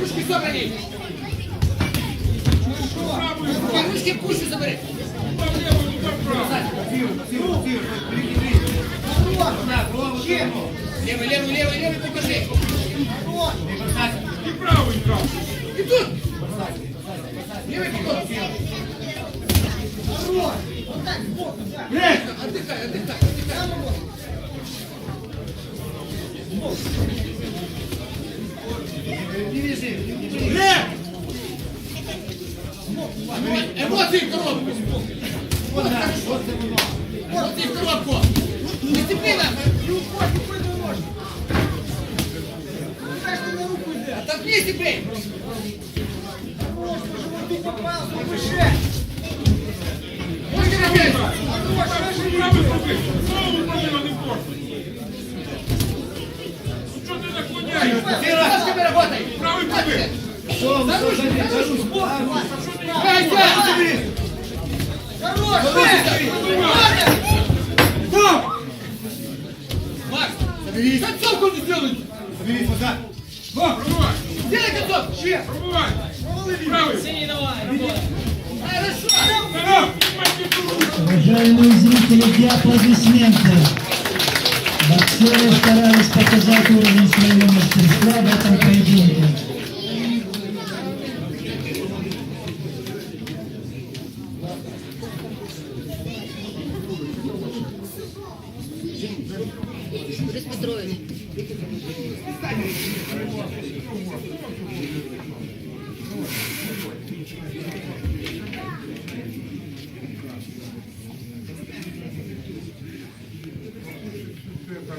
Ручки собрані. Ручки кучу забери. Левый, левый, левый, левый, покажи. І правий грав. И тут. Левый, покажи. Отдыхай, отдыхай, отдыхай. Эмоции в коробку. Вот хорошо. Эмоции в коробку. Дисциплина. Отомкнись и бей. Можно опять. Правий зроби. Знову правий, а не борт. Що ти наклоняєшся? Ножками работай. Правий зроби. Макс, концовку не сделай. Пробувай. Сделай Пробувай. Уважаемые зрители, где аплодисменты? Боксеры старались показать уровень своего мастерства в этом поединке. Борис Петрович. Там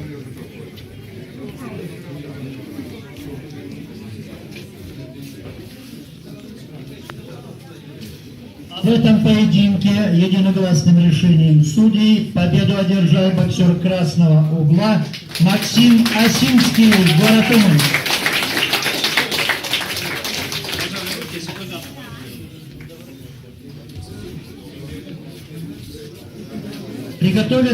не В этом поединке единогласным решением судей победу одержал боксер красного угла Максим Осинский, город Умань. Приготовиться